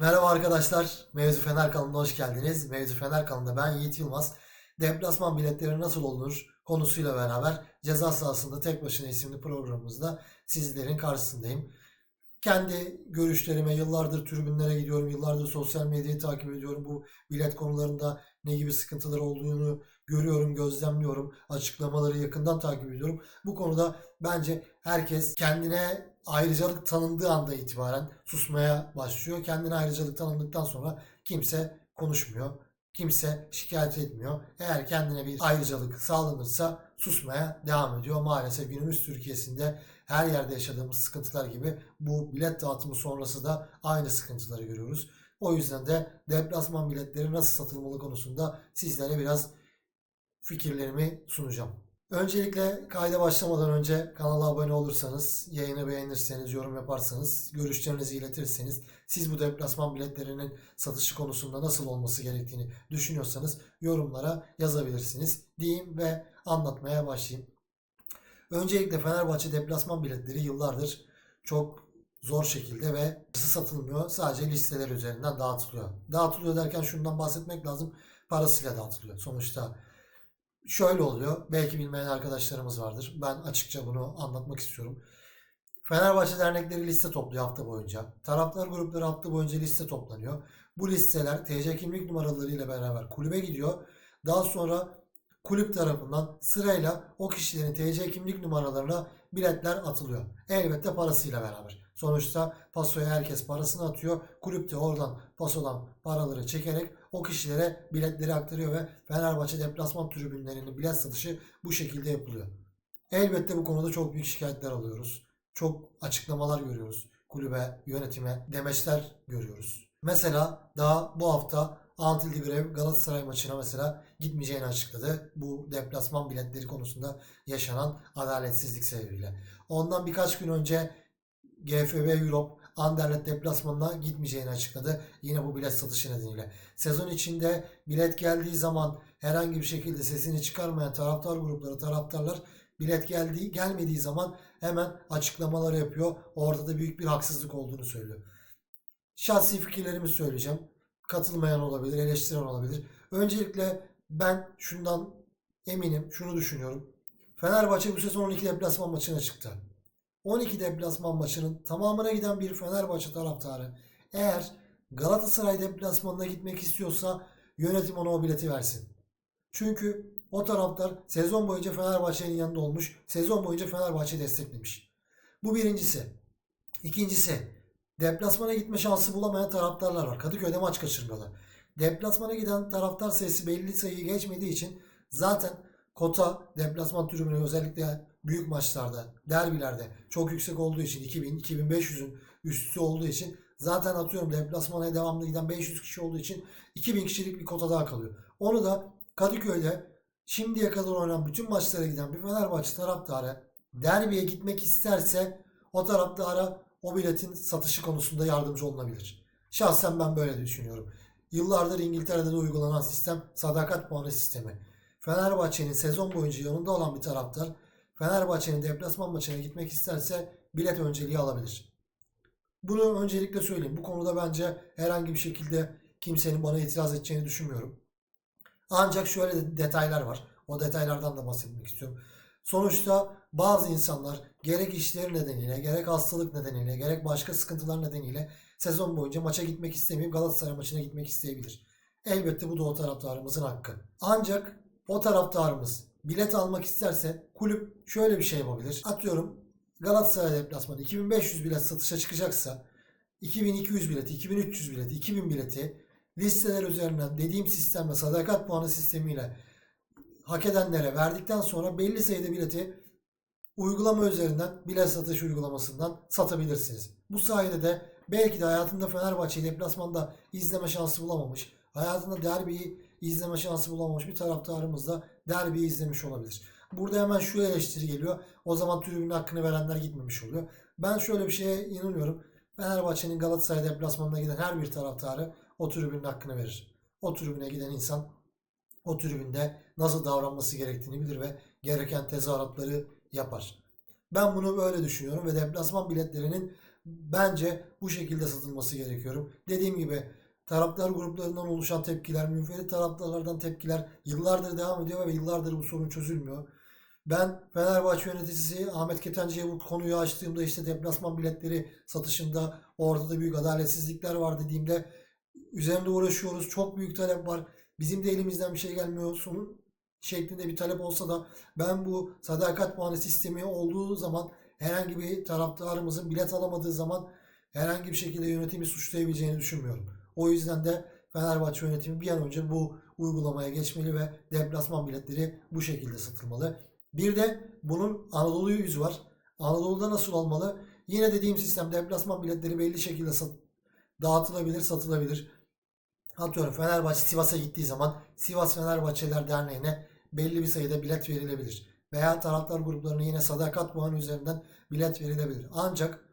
Merhaba arkadaşlar. Mevzu Fener kanalına hoş geldiniz. Mevzu Fener kanalında ben Yiğit Yılmaz. Deplasman biletleri nasıl olunur konusuyla beraber Ceza Sahasında Tek Başına isimli programımızda sizlerin karşısındayım. Kendi görüşlerime yıllardır tribünlere gidiyorum, yıllardır sosyal medyayı takip ediyorum. Bu bilet konularında ne gibi sıkıntılar olduğunu görüyorum, gözlemliyorum. Açıklamaları yakından takip ediyorum. Bu konuda bence herkes kendine ayrıcalık tanındığı anda itibaren susmaya başlıyor. Kendine ayrıcalık tanındıktan sonra kimse konuşmuyor. Kimse şikayet etmiyor. Eğer kendine bir ayrıcalık sağlanırsa susmaya devam ediyor. Maalesef günümüz Türkiye'sinde her yerde yaşadığımız sıkıntılar gibi bu bilet dağıtımı sonrası da aynı sıkıntıları görüyoruz. O yüzden de deplasman biletleri nasıl satılmalı konusunda sizlere biraz fikirlerimi sunacağım. Öncelikle kayda başlamadan önce kanala abone olursanız, yayını beğenirseniz, yorum yaparsanız, görüşlerinizi iletirseniz, siz bu deplasman biletlerinin satışı konusunda nasıl olması gerektiğini düşünüyorsanız yorumlara yazabilirsiniz diyeyim ve anlatmaya başlayayım. Öncelikle Fenerbahçe deplasman biletleri yıllardır çok zor şekilde ve satılmıyor. Sadece listeler üzerinden dağıtılıyor. Dağıtılıyor derken şundan bahsetmek lazım. Parasıyla dağıtılıyor. Sonuçta şöyle oluyor. Belki bilmeyen arkadaşlarımız vardır. Ben açıkça bunu anlatmak istiyorum. Fenerbahçe dernekleri liste topluyor hafta boyunca. Taraftar grupları hafta boyunca liste toplanıyor. Bu listeler TC kimlik numaraları ile beraber kulübe gidiyor. Daha sonra kulüp tarafından sırayla o kişilerin TC kimlik numaralarına biletler atılıyor. Elbette parasıyla beraber. Sonuçta pasoya herkes parasını atıyor. Kulüp de oradan pasodan paraları çekerek o kişilere biletleri aktarıyor ve Fenerbahçe deplasman tribünlerinin bilet satışı bu şekilde yapılıyor. Elbette bu konuda çok büyük şikayetler alıyoruz. Çok açıklamalar görüyoruz. Kulübe, yönetime demeçler görüyoruz. Mesela daha bu hafta Antil Digrev Galatasaray maçına mesela gitmeyeceğini açıkladı. Bu deplasman biletleri konusunda yaşanan adaletsizlik sebebiyle. Ondan birkaç gün önce GFB Europe Anderlecht deplasmanına gitmeyeceğini açıkladı. Yine bu bilet satışı nedeniyle. Sezon içinde bilet geldiği zaman herhangi bir şekilde sesini çıkarmayan taraftar grupları, taraftarlar bilet geldiği gelmediği zaman hemen açıklamalar yapıyor. Orada da büyük bir haksızlık olduğunu söylüyor. Şahsi fikirlerimi söyleyeceğim. Katılmayan olabilir, eleştiren olabilir. Öncelikle ben şundan eminim, şunu düşünüyorum. Fenerbahçe bu sezon 12 deplasman maçına çıktı. 12 deplasman maçının tamamına giden bir Fenerbahçe taraftarı eğer Galatasaray deplasmanına gitmek istiyorsa yönetim ona o bileti versin. Çünkü o taraftar sezon boyunca Fenerbahçe'nin yanında olmuş. Sezon boyunca Fenerbahçe desteklemiş. Bu birincisi. İkincisi deplasmana gitme şansı bulamayan taraftarlar var. Kadıköy'de maç kaçırmıyorlar. Deplasmana giden taraftar sayısı belli sayıyı geçmediği için zaten kota deplasman tribünü özellikle büyük maçlarda, derbilerde çok yüksek olduğu için 2000-2500'ün üstü olduğu için zaten atıyorum deplasmana devamlı giden 500 kişi olduğu için 2000 kişilik bir kota daha kalıyor. Onu da Kadıköy'de şimdiye kadar oynanan bütün maçlara giden bir Fenerbahçe taraftarı derbiye gitmek isterse o taraftara o biletin satışı konusunda yardımcı olunabilir. Şahsen ben böyle düşünüyorum. Yıllardır İngiltere'de de uygulanan sistem sadakat puanı sistemi. Fenerbahçe'nin sezon boyunca yanında olan bir taraftar Fenerbahçe'nin deplasman maçına gitmek isterse bilet önceliği alabilir. Bunu öncelikle söyleyeyim. Bu konuda bence herhangi bir şekilde kimsenin bana itiraz edeceğini düşünmüyorum. Ancak şöyle de detaylar var. O detaylardan da bahsetmek istiyorum. Sonuçta bazı insanlar gerek işleri nedeniyle, gerek hastalık nedeniyle, gerek başka sıkıntılar nedeniyle sezon boyunca maça gitmek istemeyip Galatasaray maçına gitmek isteyebilir. Elbette bu da o taraftarımızın hakkı. Ancak o taraftarımız bilet almak isterse kulüp şöyle bir şey yapabilir. Atıyorum Galatasaray deplasmanı 2500 bilet satışa çıkacaksa 2200 bileti, 2300 bileti, 2000 bileti listeler üzerinden dediğim sistemle sadakat puanı sistemiyle hak edenlere verdikten sonra belli sayıda bileti uygulama üzerinden bilet satış uygulamasından satabilirsiniz. Bu sayede de belki de hayatında Fenerbahçe'yi deplasmanda izleme şansı bulamamış, hayatında derbiyi izleme şansı bulamamış bir taraftarımız da derbiyi izlemiş olabilir. Burada hemen şu eleştiri geliyor. O zaman tribünün hakkını verenler gitmemiş oluyor. Ben şöyle bir şeye inanıyorum. Fenerbahçe'nin Galatasaray deplasmanına giden her bir taraftarı o tribünün hakkını verir. O tribüne giden insan o tribünde nasıl davranması gerektiğini bilir ve gereken tezahüratları yapar. Ben bunu böyle düşünüyorum ve deplasman biletlerinin Bence bu şekilde satılması gerekiyor. Dediğim gibi taraftar gruplarından oluşan tepkiler, münferit taraftarlardan tepkiler yıllardır devam ediyor ve yıllardır bu sorun çözülmüyor. Ben Fenerbahçe yöneticisi Ahmet Ketenci'ye bu konuyu açtığımda işte deplasman biletleri satışında ortada büyük adaletsizlikler var dediğimde üzerinde uğraşıyoruz. Çok büyük talep var. Bizim de elimizden bir şey gelmiyor. Sonun şeklinde bir talep olsa da ben bu sadakat puanı sistemi olduğu zaman herhangi bir taraftarımızın bilet alamadığı zaman herhangi bir şekilde yönetimi suçlayabileceğini düşünmüyorum. O yüzden de Fenerbahçe yönetimi bir an önce bu uygulamaya geçmeli ve deplasman biletleri bu şekilde satılmalı. Bir de bunun Anadolu yüzü var. Anadolu'da nasıl olmalı? Yine dediğim sistem deplasman biletleri belli şekilde sat, dağıtılabilir, satılabilir. Atıyorum Fenerbahçe Sivas'a gittiği zaman Sivas Fenerbahçeler Derneği'ne belli bir sayıda bilet verilebilir. Veya taraftar gruplarına yine sadakat puanı üzerinden bilet verilebilir. Ancak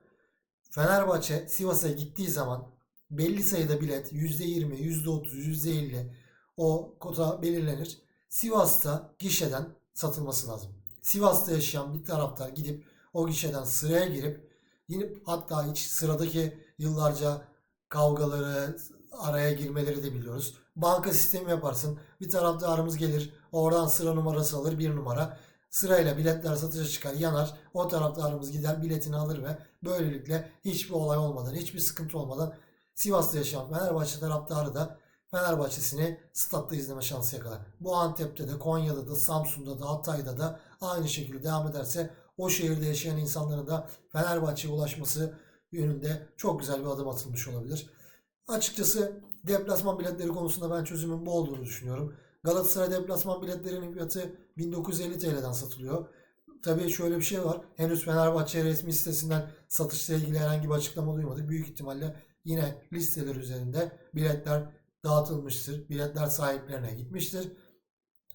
Fenerbahçe Sivas'a gittiği zaman belli sayıda bilet %20, %30, %50 o kota belirlenir. Sivas'ta gişeden satılması lazım. Sivas'ta yaşayan bir taraftar gidip o gişeden sıraya girip yine hatta hiç sıradaki yıllarca kavgaları, araya girmeleri de biliyoruz. Banka sistemi yaparsın. Bir taraftarımız gelir. Oradan sıra numarası alır. Bir numara. Sırayla biletler satışa çıkar. Yanar. O taraftarımız gider biletini alır ve böylelikle hiçbir olay olmadan, hiçbir sıkıntı olmadan Sivas'ta yaşayan Fenerbahçe taraftarı da Fenerbahçe'sini statta izleme şansı yakalar. Bu Antep'te de, Konya'da da, Samsun'da da, Hatay'da da aynı şekilde devam ederse o şehirde yaşayan insanların da Fenerbahçe'ye ulaşması yönünde çok güzel bir adım atılmış olabilir. Açıkçası deplasman biletleri konusunda ben çözümün bu olduğunu düşünüyorum. Galatasaray deplasman biletlerinin fiyatı 1950 TL'den satılıyor. Tabii şöyle bir şey var. Henüz Fenerbahçe resmi sitesinden satışla ilgili herhangi bir açıklama duymadık. Büyük ihtimalle yine listeler üzerinde biletler dağıtılmıştır. Biletler sahiplerine gitmiştir.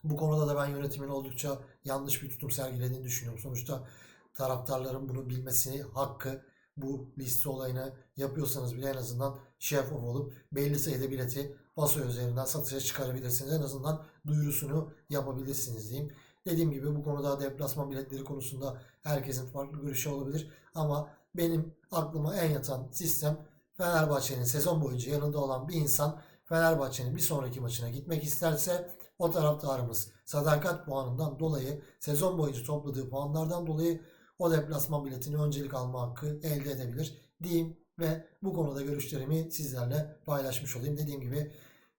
Bu konuda da ben yönetimin oldukça yanlış bir tutum sergilediğini düşünüyorum. Sonuçta taraftarların bunu bilmesini hakkı bu liste olayını yapıyorsanız bile en azından şeffaf olup belli sayıda bileti paso üzerinden satışa çıkarabilirsiniz. En azından duyurusunu yapabilirsiniz diyeyim. Dediğim gibi bu konuda deplasman biletleri konusunda herkesin farklı görüşü olabilir. Ama benim aklıma en yatan sistem Fenerbahçe'nin sezon boyunca yanında olan bir insan Fenerbahçe'nin bir sonraki maçına gitmek isterse o taraftarımız sadakat puanından dolayı sezon boyunca topladığı puanlardan dolayı o deplasman biletini öncelik alma hakkı elde edebilir diyeyim ve bu konuda görüşlerimi sizlerle paylaşmış olayım. Dediğim gibi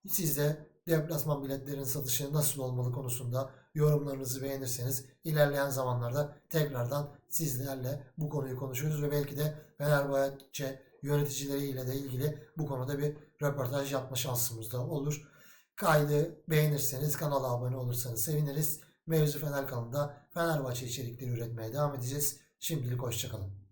siz de deplasman biletlerin satışı nasıl olmalı konusunda yorumlarınızı beğenirseniz ilerleyen zamanlarda tekrardan sizlerle bu konuyu konuşuruz ve belki de Fenerbahçe yöneticileriyle de ilgili bu konuda bir röportaj yapma şansımız da olur. Kaydı beğenirseniz kanala abone olursanız seviniriz. Mevzu Fener kanalında Fenerbahçe içerikleri üretmeye devam edeceğiz. Şimdilik hoşçakalın.